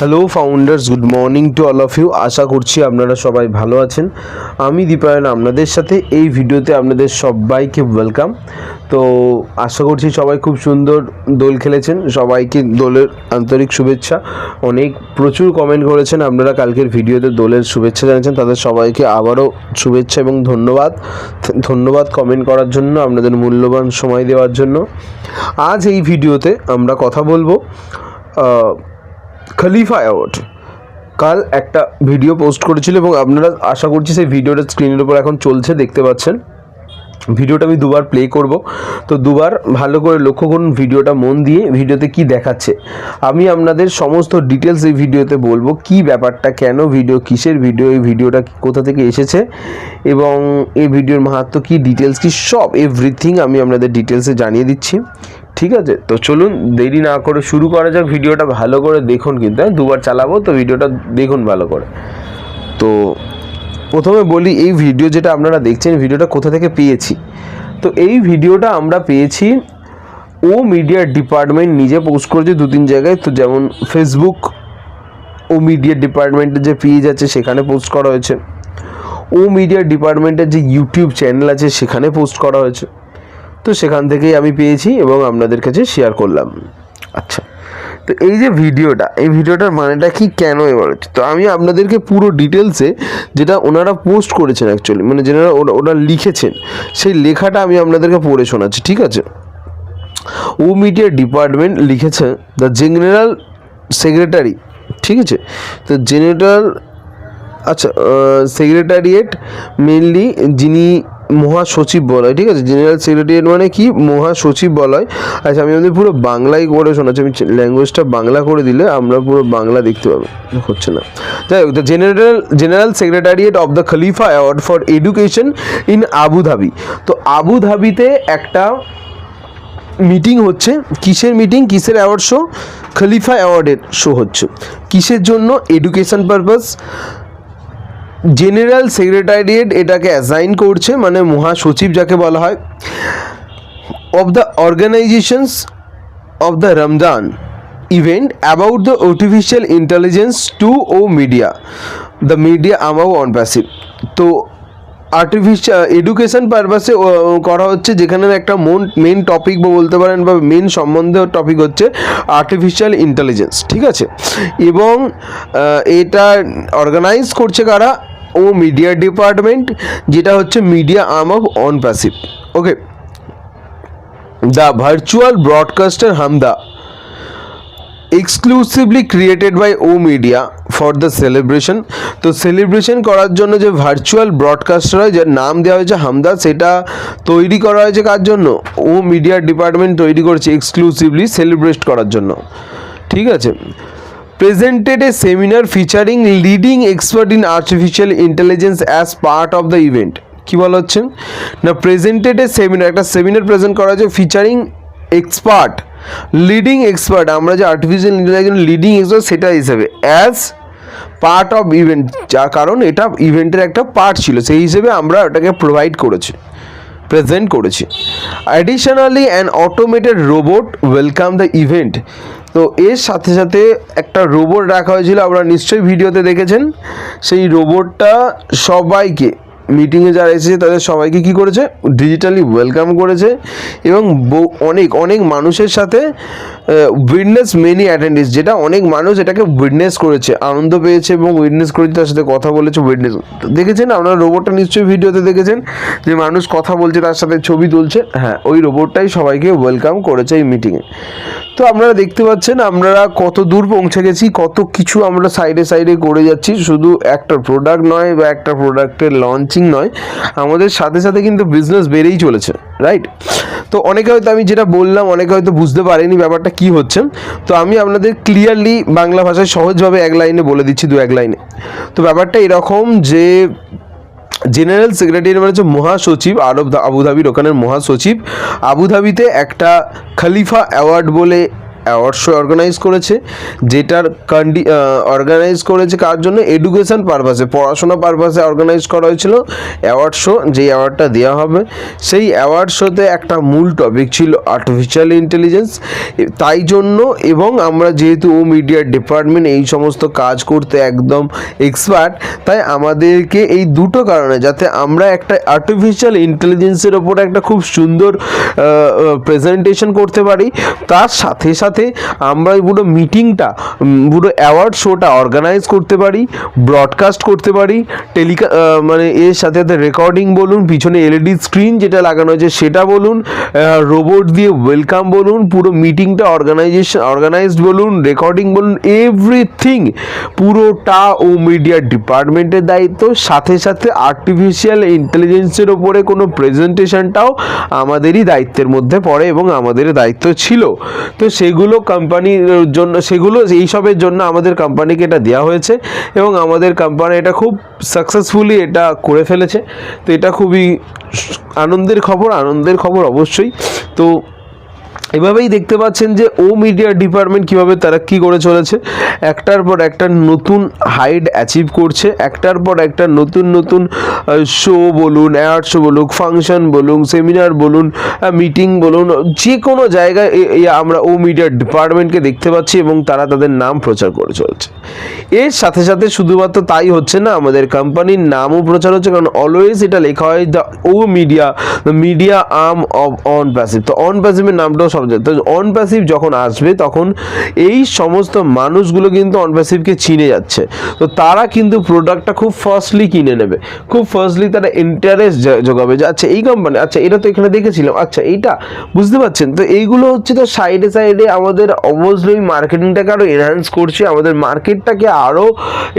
Hello founders good morning to all of you আশা করছি আপনারা সবাই ভালো আছেন। আমি দীপায়ন, আপনাদের সাথে এই ভিডিওতে আপনাদের সবাইকে ওয়েলকাম তো আশা করছি সবাই খুব সুন্দর দোল খেলেছেন। সবাইকে দোলের আন্তরিক শুভেচ্ছা। অনেক প্রচুর কমেন্ট করেছেন। আপনারা কালকের ভিডিওতে দোলের শুভেচ্ছা জানিয়েছেন। তাদের সবাইকে আবারও শুভেচ্ছা এবং ধন্যবাদ। ধন্যবাদ কমেন্ট করার জন্য, আপনাদের মূল্যবান সময় দেওয়ার জন্য। আজ এই ভিডিওতে আমরা কথা বলব খলিফা অ্যাওয়ার্ড। কাল একটা ভিডিও পোস্ট করেছিল এবং আপনারা আশা করছি সেই ভিডিওটা স্ক্রিনের উপর এখন চলছে, দেখতে পাচ্ছেন। ভিডিওটা আমি দুবার প্লে করব। তো দুবার ভালো করে লক্ষ্য করুন ভিডিওটা মন দিয়ে, ভিডিওতে কি দেখাচ্ছে। আমি আপনাদের সমস্ত ডিটেলস এই ভিডিওতে বলব, কি ব্যাপারটা, কেন ভিডিও কিসের ভিডিও এই ভিডিওটা কোথা থেকে এসেছে এবং এই ভিডিওর মাহাত্ম কি ডিটেলস কি, সব এভরিথিং আমি আপনাদের ডিটেলসে জানিয়ে দিচ্ছি। ঠিক আছে? তো চলুন দেরি না করে শুরু করা যাক। ভিডিওটা ভালো করে দেখুন কিন্তু হ্যাঁ? দুবার চালাবো, তো ভিডিওটা দেখুন ভালো করে। তো প্রথমে বলি, এই ভিডিও যেটা আপনারা দেখছেন ভিডিওটা কোথা থেকে পেয়েছি? তো এই ভিডিওটা আমরা পেয়েছি ও মিডিয়া ডিপার্টমেন্ট নিজে পোস্ট করেছে দু তিন জায়গায়। তো যেমন ফেসবুক, ও মিডিয়া ডিপার্টমেন্টের যে পেজ আছে, সেখানে পোস্ট করা হয়েছে। ও মিডিয়া ডিপার্টমেন্টের যে ইউটিউব চ্যানেল আছে, সেখানে পোস্ট করা হয়েছে। তো সেখান থেকেই আমি পেয়েছি এবং আপনাদের কাছে শেয়ার করলাম। আচ্ছা তো এই যে ভিডিওটা, এই ভিডিওটার মানেটা কি কেন এবার হচ্ছে? তো আমি আপনাদেরকে পুরো ডিটেলসে যেটা ওনারা পোস্ট করেছেন অ্যাকচুয়ালি মানে যেটা ওরা ওরা লিখেছেন, সেই লেখাটা আমি আপনাদেরকে পড়ে শোনাচ্ছি, ঠিক আছে? ও মিডিয়া ডিপার্টমেন্ট লিখেছে দ্য জেনারেল সেক্রেটারি ঠিক আছে? তো জেনারেল আচ্ছা সেক্রেটারিয়েট মেনলি যিনি মহাসচিব বলা হয় ঠিক আছে? জেনারেল সেক্রেটারিয়েট মানে কি? মহাসচিব বলা হয় আচ্ছা আমি আমাদের পুরো বাংলায় করে শোনাচ্ছি। আমি ল্যাঙ্গুয়েজটা বাংলা করে দিলে আমরা পুরো বাংলা দেখতে পাবো। হচ্ছে না। যাই হোক the general general secretariat of the Khalifa award for education in Abu Dhabi তো আবুধাবিতে একটা মিটিং হচ্ছে। কিসের মিটিং কিসের অ্যাওয়ার্ড শো খলিফা অ্যাওয়ার্ডের শো হচ্ছে। কিসের জন্য? এডুকেশন পারপাস জেনারেল সেক্রেটারিয়েট এটাকে অ্যাসাইন করছে মানে মহাসচিব যাকে বলা হয় of the organisations of the Ramzan event about the artificial intelligence to O media the media আমাও অন প্যাসিভ তো আর্টিফিশিয়াল এডুকেশন পারপাসে করা হচ্ছে যেখানে একটা মন মেন টপিক বা বলতে পারেন বা মেন সম্বন্ধে টপিক হচ্ছে আর্টিফিশিয়াল ইন্টেলিজেন্স ঠিক আছে? এবং এটা অর্গানাইজ করছে কারা? ও মিডিয়া ডিপার্টমেন্ট যেটা হচ্ছে media arm of OnPassive okay the virtual broadcaster Hamda exclusively created by O media for the celebration তো সেলিব্রেশন করার জন্য যে ভার্চুয়াল ব্রডকাস্টার হয়, যার নাম দেওয়া হয়েছে হামদা সেটা তৈরি করা হয়েছে কার জন্য? ও মিডিয়া ডিপার্টমেন্ট তৈরি করেছে এক্সক্লুসিভলি সেলিব্রেট করার জন্য। ঠিক আছে? Presented a seminar featuring leading expert in artificial intelligence as part of the event কী বলা হচ্ছে? না প্রেজেন্টেড এ সেমিনার একটা সেমিনার প্রেজেন্ট করা হয়েছে ফিচারিং এক্সপার্ট লিডিং এক্সপার্ট আমরা যে আর্টিফিশিয়াল ইন্টেলিজেন্স লিডিং এক্সপার্ট সেটা হিসেবে। অ্যাজ পার্ট অফ ইভেন্ট যার কারণ এটা ইভেন্টের একটা পার্ট ছিল। সেই হিসেবে আমরা ওটাকে প্রোভাইড করেছি প্রেজেন্ট করেছি। Additionally an automated robot welcome the event তো এর সাথে সাথে একটা রোবট রাখা হয়েছিল, আপনারা নিশ্চয়ই ভিডিওতে দেখেছেন। সেই রোবটটা সবাইকে মিটিংয়ে যারা এসেছে, তাদের সবাইকে কি করেছে? ডিজিটালি ওয়েলকাম করেছে। এবং অনেক অনেক মানুষের সাথে উইটনেস মেনি অ্যাটেন্ডিস যেটা অনেক মানুষ এটাকে উইটনেস করেছে, আনন্দ পেয়েছে এবং উইটনেস করেছে, তার সাথে কথা বলেছে উইটনেস দেখেছেন? আপনারা রোবটটা নিশ্চয়ই ভিডিওতে দেখেছেন, যে মানুষ কথা বলছে, তার সাথে ছবি তুলছে। হ্যাঁ ওই রোবটটাই সবাইকে ওয়েলকাম করেছে এই মিটিংয়ে তো আপনারা দেখতে পাচ্ছেন আমরা কত দূর পৌঁছে গেছি, কত কিছু আমরা সাইডে সাইডে করে যাচ্ছি, শুধু একটা প্রোডাক্ট নয় বা একটা প্রোডাক্টের লঞ্চিং নয়, আমাদের সাথে সাথে কিন্তু বিজনেস বেড়েই চলেছে রাইট তো অনেকে হয়তো আমি যেটা বললাম, অনেকে হয়তো বুঝতে পারেনি ব্যাপারটা কি হচ্ছে? তো আমি আপনাদের ক্লিয়ারলি বাংলা ভাষায় সহজভাবে এক লাইনে বলে দিচ্ছি, দু এক লাইনে। তো ব্যাপারটা এরকম যে জেনারেল সেক্রেটারি মানে হচ্ছে মহাসচিব, আরব আবুধাবির ওখানের মহাসচিব। আবুধাবিতে একটা খলিফা অ্যাওয়ার্ড বলে অ্যাওয়ার্ড শো অর্গানাইজ করেছে, যেটার কন্ডি অর্গানাইজ করেছে কার জন্য? এডুকেশন পারপাসে পড়াশোনা পারপাসে অর্গানাইজ করা হয়েছিল অ্যাওয়ার্ড শো, যেই অ্যাওয়ার্ডটা দেওয়া হবে। সেই অ্যাওয়ার্ড শোতে একটা মূল টপিক ছিল আর্টিফিশিয়াল ইন্টেলিজেন্স তাই জন্য এবং আমরা যেহেতু ও মিডিয়ার ডিপার্টমেন্ট এই সমস্ত কাজ করতে একদম এক্সপার্ট তাই আমাদেরকে এই দুটো কারণে, যাতে আমরা একটা আর্টিফিশিয়াল ইন্টেলিজেন্সের ওপর একটা খুব সুন্দর প্রেজেন্টেশন করতে পারি। তার সাথে সাথে আমরা এই পুরো মিটিংটা পুরো অ্যাওয়ার্ড শোটা অর্গানাইজ করতে পারি ব্রডকাস্ট করতে পারি টেলিকা মানে এর সাথে সাথে রেকর্ডিং বলুন, পিছনে এলইডি স্ক্রিন যেটা লাগানো হয়েছে সেটা বলুন রোবট দিয়ে ওয়েলকাম বলুন, পুরো মিটিংটা অর্গানাইজেশন অর্গানাইজড বলুন রেকর্ডিং বলুন এভরিথিং পুরোটা ও মিডিয়া ডিপার্টমেন্টের দায়িত্ব। সাথে সাথে আর্টিফিশিয়াল ইন্টেলিজেন্সের ওপরে কোনো প্রেজেন্টেশনটাও আমাদেরই দায়িত্বের মধ্যে পড়ে এবং আমাদের দায়িত্ব ছিল। তো সেগুলো কোম্পানির জন্য, সেগুলো, এইসবের জন্য আমাদের কোম্পানিকে এটা দেওয়া হয়েছে এবং আমাদের কোম্পানি এটা খুব সাকসেসফুলি এটা করে ফেলেছে। তো এটা খুবই আনন্দের খবর আনন্দের খবর অবশ্যই। তো এভাবেই দেখতে পাচ্ছেন যে ও মিডিয়া ডিপার্টমেন্ট কীভাবে তারা কি করে চলেছে। একটার পর একটা নতুন হাইট অ্যাচিভ করছে, একটার পর একটা নতুন নতুন শো বলুন অ্যাড শো বলুন ফাংশন বলুন সেমিনার বলুন মিটিং বলুন, যে কোনো জায়গায় আমরা ও মিডিয়া ডিপার্টমেন্টকে দেখতে পাচ্ছি এবং তারা তাদের নাম প্রচার করে চলছে। এর সাথে সাথে শুধুমাত্র তাই হচ্ছে না, আমাদের কোম্পানির নামও প্রচার হচ্ছে, কারণ অলওয়েজ এটা লেখা হয় the O media the media arm of OnPassive তো অন প্যাসিভের নামটাও সব তো অন প্যাসিভ যখন আসবে, তখন এই সমস্ত মানুষগুলো কিন্তু অন প্যাসিভকে চিনে যাচ্ছে। তো তারা কিন্তু প্রোডাক্টটা খুব ফার্স্টলি কিনে নেবে। খুব ফার্স্টলি তারা ইন্টারেস্ট যোগাবে যে আচ্ছা এই কোম্পানি আচ্ছা এটা তো এখানে দেখেছিলাম। আচ্ছা এইটা। বুঝতে পারছেন? তো এইগুলো হচ্ছে তো সাইডে সাইডে আমাদের অবশ্যই মার্কেটিংটাকে আরও এনহ্যান্স করছে, আমাদের মার্কেটটাকে আরও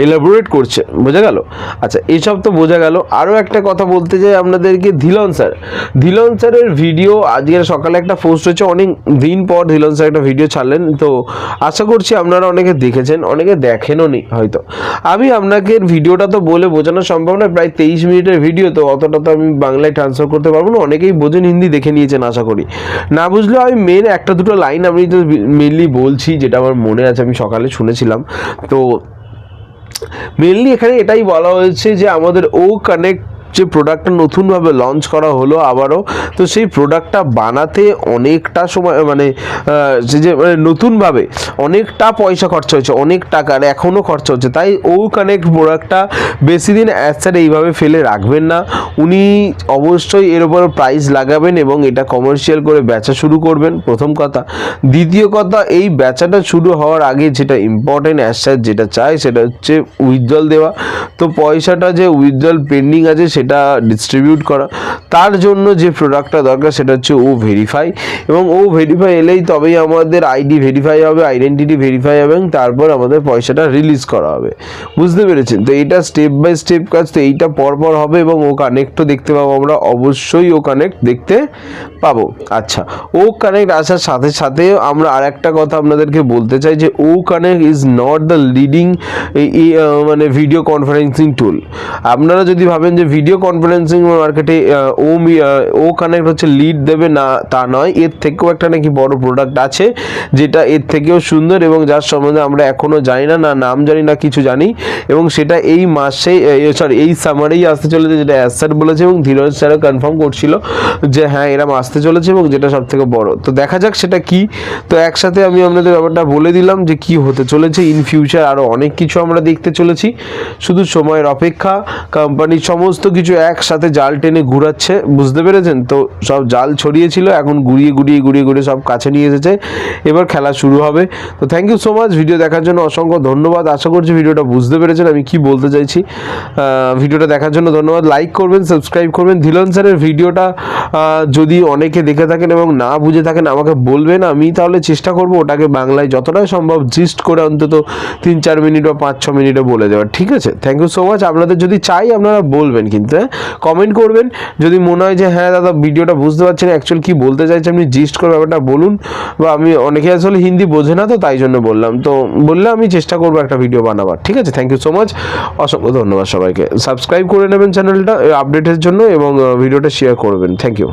এলাবোরেট করছে। বোঝা গেল? আচ্ছা এইসব তো বোঝা গেল। আরও একটা কথা বলতে চাই আপনাদেরকে, ধিলন স্যার ধিলন স্যারের ভিডিও আজকের সকালে একটা পোস্ট হচ্ছে অনেক দিন পর ধিলন স্যার একটা ভিডিও ছাড়লেন, তো আশা করছি আপনারা অনেকে দেখেছেন, অনেকে দেখেনও নি হয়তো। আমি আপনাকে ভিডিওটা তো বলে বোঝানো সম্ভব নয়, প্রায় তেইশ মিনিটের ভিডিও তো অতটা তো আমি বাংলায় ট্রান্সফার করতে পারব না, অনেকেই বোঝেন, হিন্দি দেখে নিয়েছেন আশা করি। না বুঝলেও আমি মেন একটা দুটো লাইন আমি তো মেনলি বলছি, যেটা আমার মনে আছে, আমি সকালে শুনেছিলাম। তো মেনলি এখানে এটাই বলা হয়েছে যে আমাদের ও কানেক্ট যে প্রোডাক্টটা নতুনভাবে লঞ্চ করা হলো আবারও, তো সেই প্রোডাক্টটা বানাতে অনেকটা সময় মানে যে যে মানে নতুনভাবে অনেকটা পয়সা খরচা হয়েছে, অনেক টাকা আর এখনও খরচা হচ্ছে। তাই ও কানেক্ট প্রোডাক্টটা বেশি দিন অ্যাসার এইভাবে ফেলে রাখবেন না। উনি অবশ্যই এর উপর প্রাইস লাগাবেন এবং এটা কমার্শিয়াল করে বেচা শুরু করবেন, প্রথম কথা। দ্বিতীয় কথা, এই বেচাটা শুরু হওয়ার আগে যেটা ইম্পর্টেন্ট অ্যাসার যেটা চায় সেটা হচ্ছে উইথড্রল দেওয়া। তো পয়সাটা যে উইথড্রল পেন্ডিং আছে সেটা ডিস্ট্রিবিউট করা। তার জন্য যে প্রোডাক্টটা দরকার সেটা হচ্ছে ও ভেরিফাই এবং ও ভেরিফাই এলেই তবেই আমাদের আইডি ভেরিফাই হবে আইডেন্টিটি ভেরিফাই হবে এবং তারপর আমাদের পয়সাটা রিলিজ করা হবে। বুঝতে পেরেছেন? তো এইটা স্টেপ বাই স্টেপ কাজ, তো এইটা পরপর হবে এবং ও কানেক্টও দেখতে পাবো আমরা। অবশ্যই ও কানেক্ট দেখতে পাবো। আচ্ছা ও কানেক্ট আসার সাথে সাথে আমরা আর একটা কথা আপনাদেরকে বলতে চাই যে O connect is not the leading মানে ভিডিও কনফারেন্সিং টুল আপনারা যদি ভাবেন যে ভিডিও কনফারেন্সিং মার্কেটে ও ও কানেক্ট হচ্ছে লিড দেবে না, তা নয়। এর থেকেও একটা নাকি বড় প্রোডাক্ট আছে, যেটা এর থেকেও সুন্দর এবং যার সম্বন্ধে আমরা এখনও জানি না না নাম জানি না, কিছু জানি। এবং সেটা এই মাসে সরি এই সামারেই আসতে চলেছে, যেটা অ্যাসার বলেছে এবং ধীরজ স্যারও কনফার্ম করছিল যে হ্যাঁ এরম আসতে চলেছে এবং যেটা সব থেকে বড়। তো দেখা যাক সেটা কি। তো একসাথে আমি আপনাদের ব্যাপারটা বলে দিলাম যে কি হতে চলেছে। ইন ফিউচার আরও অনেক কিছু আমরা দেখতে চলেছি। শুধু সময়ের অপেক্ষা কোম্পানির সমস্ত কিছু একসাথে জাল টেনে ঘুরাচ্ছে, বুঝতে পেরেছেন? তো সব জাল ছড়িয়েছিল, এখন ঘুরিয়ে ঘুরিয়ে ঘুরিয়ে ঘুরিয়ে সব কাছে নিয়ে এসেছে। এবার খেলা শুরু হবে। তো thank you so much video দেখার জন্য অসংখ্য ধন্যবাদ। আশা করছি ভিডিওটা বুঝতে পেরেছেন, আমি কি বলতে চাইছি। ভিডিওটা দেখার জন্য ধন্যবাদ। লাইক করবেন সাবস্ক্রাইব করবেন। ধিলন স্যারের ভিডিওটা যদি অনেকে দেখে থাকেন এবং না বুঝে থাকেন, আমাকে বলবেন। আমি তাহলে চেষ্টা করব ওটাকে বাংলায় যতটা সম্ভব জিস্ট করে অন্তত তিন চার মিনিট বা পাঁচ ছ মিনিটে বলে দেওয়ার। ঠিক আছে? থ্যাংক ইউ সো মাচ আপনাদের যদি চাই, আপনারা বলবেন কিন্তু। কমেন্ট করবেন। যদি মনে হয় যে হ্যাঁ দাদা, ভিডিওটা বুঝতে পারছেন অ্যাকচুয়ালি কী বলতে চাইছে, আপনি জিস্ট করে ব্যাপারটা বলুন। বা আমি অনেকে আসলে হিন্দি বোঝে না, তো তাই জন্য বললাম। তো বললে আমি চেষ্টা করব একটা ভিডিও বানাবার। ঠিক আছে? থ্যাংক ইউ সো মাচ অসংখ্য ধন্যবাদ সবাইকে। সাবস্ক্রাইব করে নেবেন চ্যানেলটা আপডেটের জন্য এবং ভিডিওটা শেয়ার করবেন। Thank you